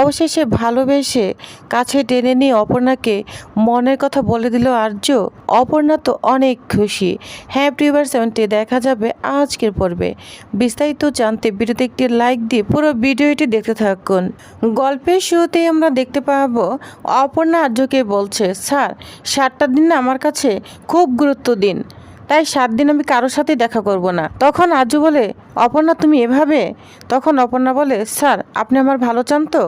অবশেষে ভালোবেসে কাছে টেনে নিয়ে অপর্ণাকে মনের কথা বলে দিল আর্য। অপর্ণা তো অনেক খুশি। হ্যাঁ প্রিভার সেভেন্টি দেখা যাবে আজকের পর্বে। বিস্তারিত জানতে ভিডিওতে একটি লাইক দিয়ে পুরো ভিডিওটি দেখতে থাকুন। গল্পের শুরুতেই আমরা দেখতে পাবো, অপর্ণা আর্যকে বলছে, স্যার, সাতটা দিন আমার কাছে খুব গুরুত্ব দিন। তাই সাত দিন আমি কারোর সাথে দেখা করব না। তখন আজু বলে, অপর্ণা, তুমি এভাবে? তখন অপর্ণা বলে, স্যার, আপনি আমার ভালো চান তো?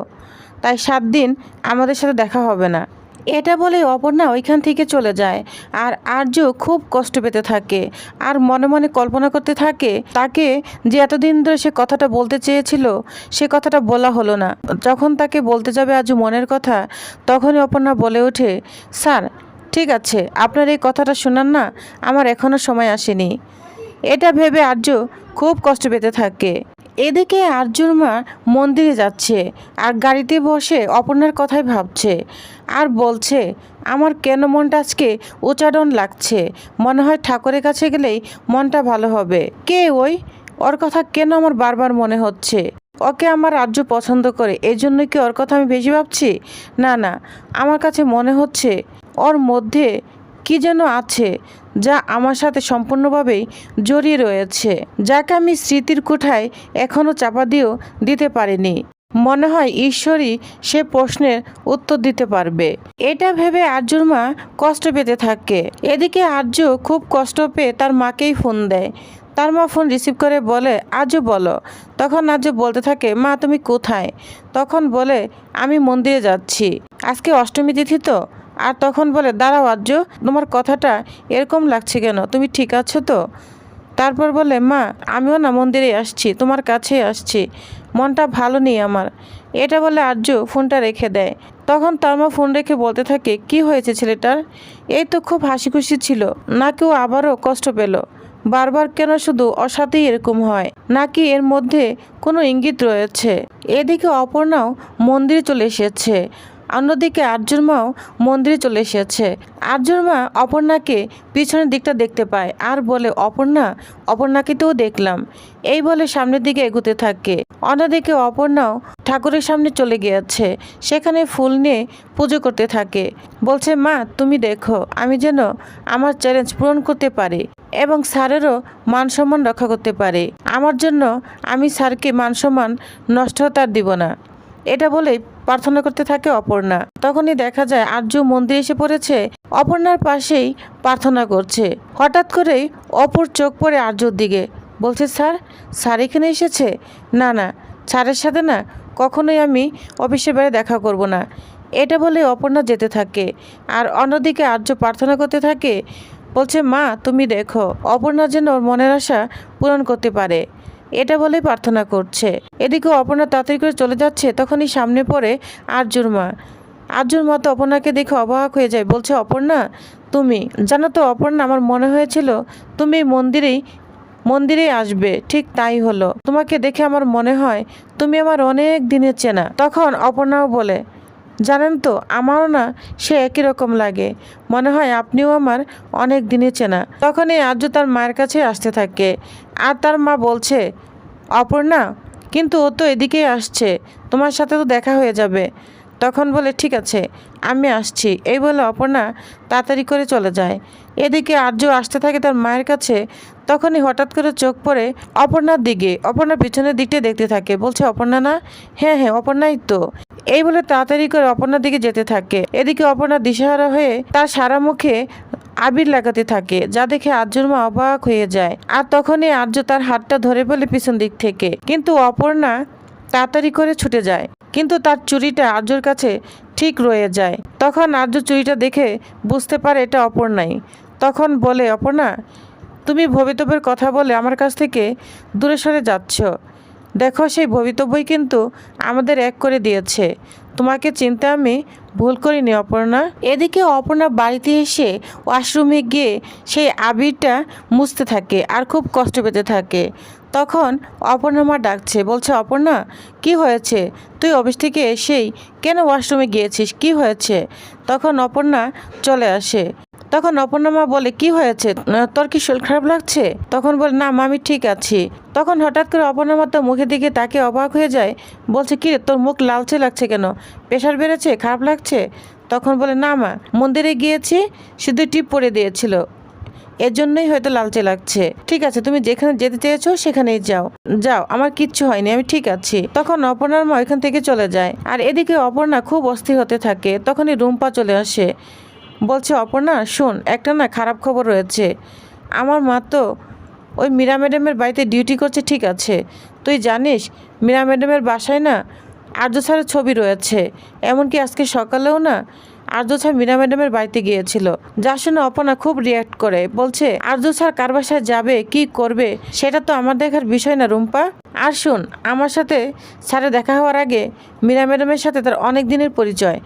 তাই সাত দিন আমাদের সাথে দেখা হবে না। এটা বলে অপর্ণা ওইখান থেকে চলে যায়। আর আর্য খুব কষ্ট পেতে থাকে। আর মনে মনে কল্পনা করতে থাকে, তাকে যে এতদিন ধরে সে কথাটা বলতে চেয়েছিল, সে কথাটা বলা হলো না। যখন তাকে বলতে যাবে আজু মনের কথা, তখনই অপর্ণা বলে ওঠে, স্যার, ঠিক আছে, আপনার এই কথাটা শোনান না, আমার এখনও সময় আসেনি। এটা ভেবে আর্য খুব কষ্ট পেতে থাকে। এদিকে আর্যর মা মন্দিরে যাচ্ছে আর গাড়িতে বসে অপর্ণার কথাই ভাবছে আর বলছে, আমার কেন মনটা আজকে উচ্চারণ লাগছে? মনে হয় ঠাকুরের কাছে গেলেই মনটা ভালো হবে। কে ওই? ওর কথা কেন আমার বারবার মনে হচ্ছে? ওকে আমার রাজ্য পছন্দ করে এই জন্য কি ওর কথা আমি বেশি ভাবছি? না না, আমার কাছে মনে হচ্ছে ওর মধ্যে কি যেন আছে। যা আমার সাথে সম্পূর্ণভাবেই জড়িয়ে রয়েছে, যাকে আমি স্মৃতির কোঠায় এখনও চাপা দিয়েও দিতে পারিনি। মনে হয় ঈশ্বরই সে প্রশ্নের উত্তর দিতে পারবে। এটা ভেবে আর্যর মা কষ্ট পেতে থাকে। এদিকে আর্য খুব কষ্ট পেয়ে তার মাকেই ফোন দেয়। তার মা ফোন রিসিভ করে বলে আজও বলো। তখন আজও বলতে থাকে, মা, তুমি কোথায়? তখন বলে, আমি মন্দিরে যাচ্ছি। আজকে অষ্টমী তিথি তো? আর তখন বলে, দাঁড়াও আর্য তোমার কথাটা এরকম লাগছে কেন? তুমি ঠিক আছো তো? তারপর বলে, মা, আমিও না মন্দিরে আসছি, তোমার কাছেই আসছি, মনটা ভালো নেই আমার। এটা বলে আর্য ফোনটা রেখে দেয়। তখন তার মা ফোন রেখে বলতে থাকে, কি হয়েছে ছেলেটার? এই তো খুব হাসি খুশি ছিল, না কেউ আবারও কষ্ট পেল। বারবার কেন শুধু অসাথেই এরকম হয় নাকি এর মধ্যে কোনো ইঙ্গিত রয়েছে? এদিকে অপর্ণাও মন্দিরে চলে এসেছে। অন্যদিকে আর্যর মাও মন্দিরে চলে এসেছে। আর্যর মা অপর্ণাকে পিছনের দিকটা দেখতে পায় আর বলে, অপর্ণা, অপর্ণাকে তো দেখলাম। এই বলে সামনের দিকে এগুতে থাকে। অন্যদিকে অপর্ণাও ঠাকুরের সামনে চলে গিয়েছে। সেখানে ফুল নিয়ে পুজো করতে থাকে। বলছে, মা, তুমি দেখো, আমি যেন আমার চ্যালেঞ্জ পূরণ করতে পারি এবং স্যারেরও মান সম্মান রক্ষা করতে পারে। আমার জন্য আমি স্যারকে মান সম্মান নষ্ট হতে আর দিব না। এটা বলেই প্রার্থনা করতে থাকে অপর্ণা। তখনই দেখা যায় আর্য মন্দিরে এসে পড়েছে, অপর্ণার পাশেই প্রার্থনা করছে। হঠাৎ করেই অপর চোখ পড়ে আর্যর দিকে। বলছে, স্যার স্যার এখানে এসেছে? না না, স্যারের সাথে না, কখনোই আমি অফিসের বাইরে দেখা করব না। এটা বলে অপর্ণা যেতে থাকে। আর অন্যদিকে আর্য প্রার্থনা করতে থাকে, বলছে, মা, তুমি দেখো। অপর্ণা যেন ওর মনের আশা পূরণ করতে পারে। এটা বলেই প্রার্থনা করছে। এদিকে অপর্ণা তাড়াতাড়ি করে চলে যাচ্ছে, তখনই সামনে পড়ে আর্যুর মা। আর্যুর মা তো অপর্ণাকে দেখে অবাক হয়ে যায়, বলছে, অপর্ণা, তুমি, জানো তো অপর্ণা, আমার মনে হয়েছিল তুমি মন্দিরেই মন্দিরে আসবে, ঠিক তাই হলো। তোমাকে দেখে আমার মনে হয় তুমি আমার অনেক দিনের চেনা। তখন অপর্ণাও বলে জানেন তো, আমারও না সে একই রকম লাগে। মনে হয় আপনিও আমার অনেক দিনে চেনা। তখন এই আর্য তার মায়ের কাছে আসতে থাকে। আর তার মা বলছে, অপর্ণা, কিন্তু ও তো এদিকেই আসছে। তোমার সাথে তো দেখা হয়ে যাবে। তখন বলে, ঠিক আছে, আমি আসছি। এই বলে অপর্ণা তাড়াতাড়ি করে চলে যায়। এদিকে আর্য আসতে থাকে তার মায়ের কাছে। তখনই হঠাৎ করে চোখ পড়ে অপর্ণার দিকে। অপর্ণার পিছনের দিকটা দেখতে থাকে। বলছে, অপর্ণা না? হ্যাঁ হ্যাঁ অপর্ণাই তো। এই বলে তাড়াতাড়ি করে অপর্ণার দিকে যেতে থাকে। এদিকে অপর্ণা দিশেহারা হয়ে তার সারা মুখে আবির লাগাতে থাকে, যা দেখে আর্যর মা অবাক হয়ে যায়। আর তখনই আর্য তার হাতটা ধরে বলে পিছন দিক থেকে। কিন্তু অপর্ণা তাড়াতাড়ি করে ছুটে যায়। কিন্তু তার চুরিটা আর্যর কাছে ঠিক রয়ে যায়। তখন আর্য চুরিটা দেখে বুঝতে পারে এটা অপর্ণাই তখন বলে, অপর্ণা, তুমি ভবিতব্যের কথা বলে আমার কাছ থেকে দূরে সরে যাচ্ছ। দেখো, সেই ভবিতব্যই কিন্তু আমাদের এক করে দিয়েছে। তোমাকে চিনতে আমি ভুল করিনি, অপর্ণা। এদিকে অপর্ণা বাড়িতে এসে ওয়াশরুমে গিয়ে সেই আবিরটা মুছতে থাকে আর খুব কষ্ট পেতে থাকে। তখন অপর্ণা মা ডাকছে, বলছে, অপর্ণা, কি হয়েছে? তুই অফিস থেকে এসেই কেন ওয়াশরুমে গিয়েছিস? কি হয়েছে? তখন অপর্ণা চলে আসে। তখন অপর্ণা মা বলে, কি হয়েছে? তোর কি শরীর খারাপ লাগছে? তখন বলে, না আমি ঠিক আছি। তখন হঠাৎ করে অপর্ণা মা তো মুখের দিকে তাকে অবাক হয়ে যায়, বলছে, কি তোর মুখ লালচে লাগছে কেন? প্রেশার বেড়েছে? খারাপ লাগছে? তখন বলে, না মা, মন্দিরে গিয়েছি, শুধু টিপ পরে দিয়েছিল। এর জন্যই হয়তো লালচে লাগছে। ঠিক আছে, তুমি যেখানে যেতে চেয়েছো সেখানেই যাও। যাও, আমার কিচ্ছু হয়নি, আমি ঠিক আছি। তখন অপর্ণার মা এখান থেকে চলে যায়। আর এদিকে অপর্ণা খুব অস্থির হতে থাকে। তখনই রুম্পা চলে আসে। বলছে, অপর্ণা, শোন, একটা না খারাপ খবর রয়েছে। আমার মা তো ওই মীরা ম্যাডামের বাড়িতে ডিউটি করছে, ঠিক আছে। তুই জানিস, মীরা ম্যাডামের বাসায় না আর্য স্যারের ছবি রয়েছে। এমনকি আজকে সকালেও না আর্য স্যার মীরা ম্যাডামের বাড়িতে গিয়েছিল। যার শুনে অপনা খুব রিয়াক্ট করে। বলছে আর্য স্যার কার বাসায় যাবে, কি করবে? সেটা তো আমার দেখার বিষয় না, রুম্পা। আর শুন, আমার সাথে স্যারের দেখা হওয়ার আগে মীরা ম্যাডামের সাথে তার অনেক দিনের পরিচয়।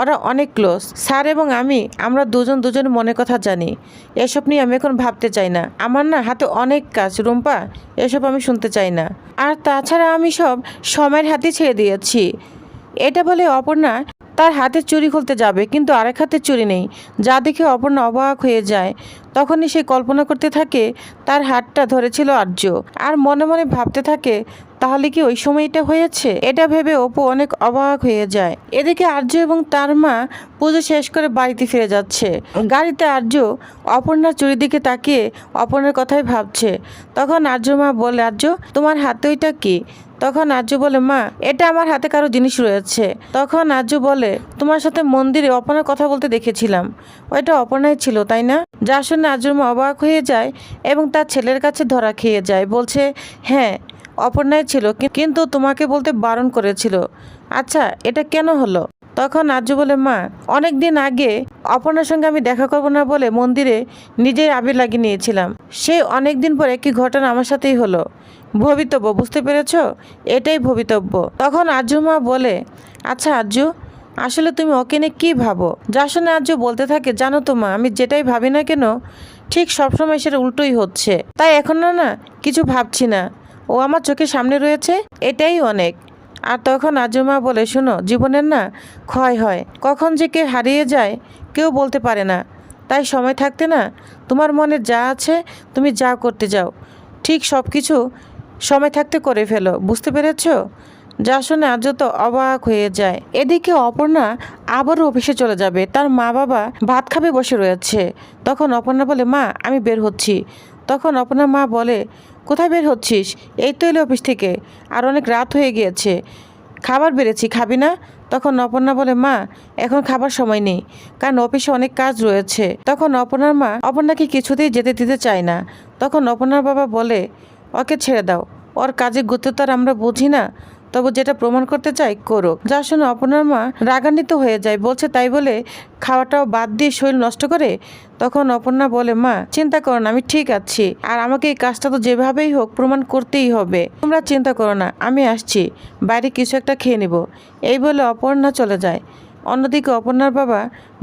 ওরা অনেক ক্লোজ স্যার এবং আমি, আমরা দুজন দুজন মনের কথা জানি। এসব নিয়ে আমি এখন ভাবতে চাই না। আমার না হাতে অনেক কাজ, রুম্পা। এসব আমি শুনতে চাই না। আর তাছাড়া আমি সব সময়ের হাতে ছেড়ে দিয়েছি। এটা বলে অপর্ণা তার হাতে চুরি খুলতে যাবে, কিন্তু আরেক হাতে চুরি নেই। যা দেখে অপর্ণা অবাক হয়ে যায়। তখনই সে কল্পনা করতে থাকে, তার হাতটা ধরেছিল আর্য। আর মনে মনে ভাবতে থাকে, তাহলে কি ওই সময় সময়টা হয়েছে? এটা ভেবে অপু অনেক অবাক হয়ে যায়। এদিকে আর্য এবং তার মা পুজো শেষ করে বাড়িতে ফিরে যাচ্ছে। গাড়িতে আর্য অপর্ণার চুরির দিকে তাকিয়ে অপর্ণার কথাই ভাবছে। তখন আর্য মা বলে, আর্য, তোমার হাতে ওইটা কি? তখন আর্য বলে, মা, এটা আমার হাতে কারও জিনিস রয়েছে। তখন আর্য বলে, তোমার সাথে মন্দিরে অপনার কথা বলতে দেখেছিলাম। ওইটা অপনাই ছিল, তাই না? শুনে আর্যর মা অবাক হয়ে যায় এবং তার ছেলের কাছে ধরা খেয়ে যায়। বলছে হ্যাঁ অপর্ণায় ছিল কিন্তু তোমাকে বলতে বারণ করেছিল। আচ্ছা এটা কেন হলো? তখন আর্য বলে, মা অনেক দিন আগে অপর্ণার সঙ্গে আমি দেখা করব না বলে মন্দিরে নিজেই আবির লাগিয়ে নিয়েছিলাম। সেই অনেক দিন পর একই ঘটনা আমার সাথেই হলো। ভবিতব্য, বুঝতে পেরেছ? এটাই ভবিতব্য। তখন আর্য মা বলে আচ্ছা আর্য আসলে তুমি ওকে নিয়ে কী ভাবো? যার শুনে আর্য বলতে থাকে, জানো তো মা, আমি যেটাই ভাবি না কেন, ঠিক সবসময় সেটা উল্টোই হচ্ছে। তাই এখন না না, কিছু ভাবছি না। ও আমার চোখের সামনে রয়েছে, এটাই অনেক। আর তখন আজমা বলে, শোনো, জীবনের না ক্ষয় হয়। কখন যে কে হারিয়ে যায়, কেউ বলতে পারে না। তাই সময় থাকতে না, তোমার মনে যা আছে, তুমি যা করতে যাও। ঠিক সব কিছু সময় থাকতে করে ফেলো, বুঝতে পেরেছ? যা শুনে আজ তো অবাক হয়ে যায়। এদিকে অপর্ণা আবারও অফিসে চলে যাবে। তার মা বাবা ভাত খাবে বসে রয়েছে। তখন অপর্ণা বলে, মা, আমি বের হচ্ছি। তখন অপর্ণা মা বলে, কোথায় বের হচ্ছিস? এই তো এলো অফিস থেকে। আর অনেক রাত হয়ে গিয়েছে। খাবার বেড়েছি, খাবি না? তখন অপর্ণা বলে, মা, এখন খাবার সময় নেই, কারণ অফিসে অনেক কাজ রয়েছে। তখন অপর্ণার মা, অপর্ণাকে কিছুতেই যেতে দিতে চায় না। তখন অপর্ণার বাবা বলে, ওকে ছেড়ে দাও। ওর কাজে গুরুত্ব আমরা বুঝি না। তবু যেটা প্রমাণ করতে চাই করুক যা শুনে আপনার মা রাগান্বিত হয়ে যায়, বলছে তাই বলে খাওয়াটাও বাদ দিয়ে শরীর নষ্ট করে, তখন অপর্ণা বলে, মা, চিন্তা করো না, আমি ঠিক আছি। আর আমাকে এই কাজটা তো যেভাবেই হোক প্রমাণ করতেই হবে। তোমরা চিন্তা করো না, আমি আসছি। বাইরে কিছু একটা খেয়ে নেব। এই বলে অপর্ণা চলে যায়। অন্যদিকে অপর্ণার বাবা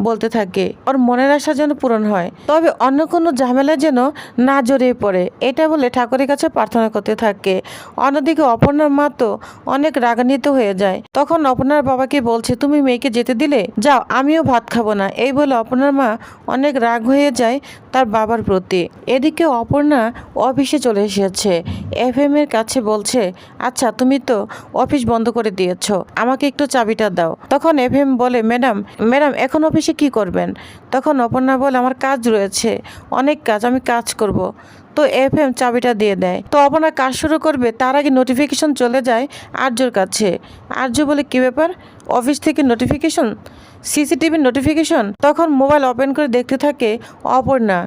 বলতে থাকে। ওর মনের আশা যেন পূরণ হয়। তবে অন্য কোনো ঝামেলা যেন না জড়িয়ে পড়ে, এটা বলে ঠাকুরের কাছে প্রার্থনা করতে থাকে। অন্যদিকে অপর্ণার মা তো অনেক রাগান্বিত হয়ে যায়। তখন অপর্ণার বাবাকে বলছে, তুমি মেয়েকে যেতে দিলে? যাও, আমিও ভাত খাব না। এই বলে অপর্ণার মা অনেক রাগ হয়ে যায় তার বাবার প্রতি। এদিকে অপর্ণা অফিসে চলে এসেছে। এফ এম এর কাছে বলছে আচ্ছা তুমি তো অফিস বন্ধ করে দিয়েছ। আমাকে একটু চাবিটা দাও। তখন এফ এম বলে, ম্যাডাম ম্যাডাম, এখন অফিসে কি করবেন? তখন অপর্ণা বলে, আমার কাজ রয়েছে, অনেক কাজ, আমি কাজ করব। তো এফ এম চাবিটা দিয়ে দেয়। তো অপর্ণা কাজ শুরু করবে, তার আগে নোটিফিকেশন চলে যায় আর্যর কাছে। আর্য বলে, কি ব্যাপার? অফিস থেকে নোটিফিকেশন সিসিটিভির নোটিফিকেশন তখন মোবাইল ওপেন করে দেখতে থাকে অপর্ণা।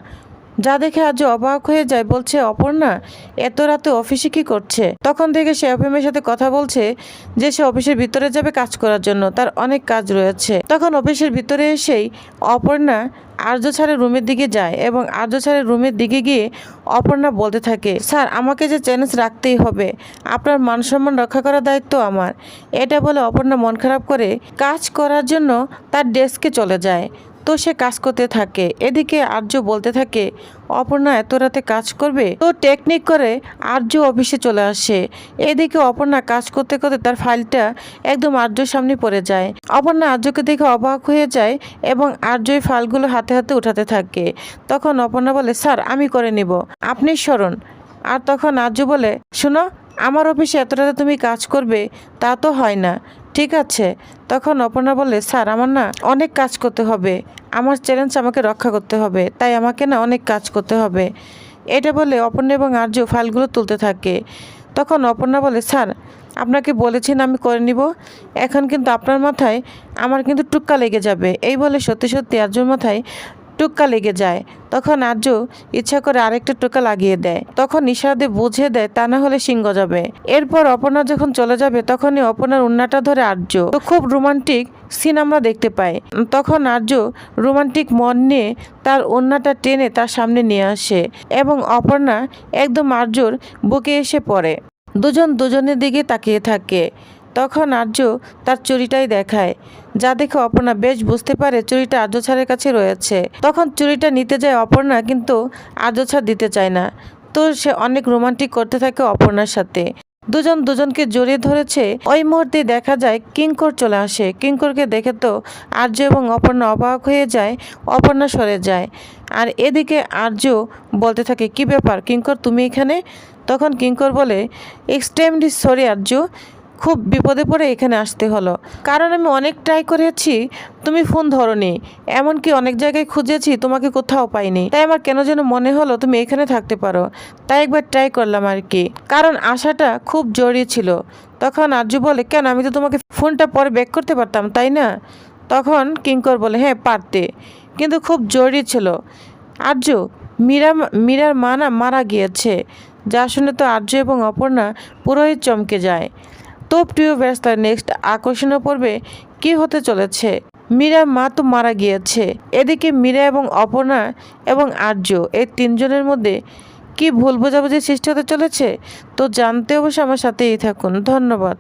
যা দেখে আজ অবাক হয়ে যায় বলছে, অপর্ণা, এত রাতে অফিসে কি করছে? তখন থেকে সে অফিমের সাথে কথা বলছে যে সে অফিসের ভিতরে যাবে কাজ করার জন্য, তার অনেক কাজ রয়েছে। তখন অফিসের ভিতরে এসেই অপর্ণা আর্য ছাড়ের রুমের দিকে যায় এবং আর্য ছাড়ের রুমের দিকে গিয়ে অপর্ণা বলতে থাকে, স্যার, আমাকে যে চ্যালেঞ্জ রাখতেই হবে, আপনার মান সম্মান রক্ষা করার দায়িত্ব আমার। এটা বলে অপর্ণা মন খারাপ করে কাজ করার জন্য তার ডেস্কে চলে যায়। তো সে কাজ করতে থাকে। এদিকে আর্য বলতে থাকে, অপর্ণা এত রাতে কাজ করবে? তো টেকনিক করে আর্য অফিসে চলে আসে। এদিকে অপর্ণা কাজ করতে করতে তার ফাইলটা একদম আর্যর সামনে পড়ে যায়। অপর্ণা আর্যকে দেখে অবাক হয়ে যায় এবং আর্যই ফাইলগুলো হাতে হাতে উঠাতে থাকে। তখন অপর্ণা বলে, স্যার, আমি করে নিব। আপনি স্মরণ আর তখন আর্য বলে, শোনো, আমার অফিসে এত রাতে তুমি কাজ করবে, তা তো হয় না। ঠিক আছে। তখন অপর্ণা বলে, স্যার, আমার না অনেক কাজ করতে হবে। আমার চ্যালেঞ্জ আমাকে রক্ষা করতে হবে। তাই আমাকে না অনেক কাজ করতে হবে। এটা বলে অপর্ণা এবং আর্য ফাইলগুলো তুলতে থাকে। তখন অপর্ণা বলে, স্যার, আপনাকে বলেছেন আমি করে নিব। এখন কিন্তু আপনার মাথায় আমার কিন্তু টুক্কা লেগে যাবে। এই বলে সত্যি সত্যি আর্যর মাথায় টুক্কা লেগে যায়। তখন আর্য ইচ্ছা করে আরেকটা টুকা লাগিয়ে দেয়। তখন ইশারাদে বুঝে দেয়, তা না হলে সিংহ যাবে। এরপর অপর্ণা যখন চলে যাবে, তখনই অপর্ণার উন্নাটা ধরে আর্য। তো খুব রোমান্টিক সিন আমরা দেখতে পাই। তখন আর্য রোমান্টিক মন নিয়ে তার ওন্নাটা টেনে তার সামনে নিয়ে আসে এবং অপর্ণা একদম আর্যর বুকে এসে পড়ে। দুজন দুজনের দিকে তাকিয়ে থাকে। তখন আর্য তার চুরিটাই দেখায়। যা দেখে অপর্ণা বেশ বুঝতে পারে চুরিটা আর্য ছাড়ের কাছে রয়েছে। তখন চুরিটা নিতে যায় অপর্ণা কিন্তু আর্য ছাড় দিতে চায় না। তো সে অনেক রোমান্টিক করতে থাকে অপর্ণার সাথে। দুজন দুজনকে জড়িয়ে ধরেছে। ওই মুহূর্তে দেখা যায় কিঙ্কর চলে আসে। কিঙ্করকে দেখে তো আর্য এবং অপর্ণা অবাক হয়ে যায়। অপর্ণা সরে যায়। আর এদিকে আর্য বলতে থাকে, কি ব্যাপার কিঙ্কর, তুমি এখানে? তখন কিঙ্কর বলে এক্সট্রিমলি সরি আর্য। খুব বিপদে পড়ে এখানে আসতে হলো। কারণ আমি অনেক ট্রাই করেছি, তুমি ফোন ধরনি। এমনকি অনেক জায়গায় খুঁজেছি, তোমাকে কোথাও পাইনি। তাই আমার কেন যেন মনে হলো তুমি এখানে থাকতে পারো। তাই একবার ট্রাই করলাম আর কি। কারণ আশাটা খুব জরুরি ছিল। তখন আর্য বলে, কেন? আমি তো তোমাকে ফোনটা পরে ব্যাক করতে পারতাম, তাই না? তখন কিঙ্কর বলে হ্যাঁ পারতে। কিন্তু খুব জরুরি ছিল। আর্য মীরা, মীরার মা না মারা গিয়েছে। যা শুনে তো আর্য এবং অপর্ণা পুরোহিত চমকে যায়। তো প্রিয় ব্যস্ত নেক্সট আকর্ষণীয় পর্বে কি হতে চলেছে? মীরা মা তো মারা গিয়েছে। এদিকে মীরা এবং অপর্ণা এবং আর্য এই তিনজনের মধ্যে কি ভুল বোঝাবুঝি সৃষ্টি হতে চলেছে? তো জানতে অবশ্যই আমার সাথেই থাকুন। ধন্যবাদ।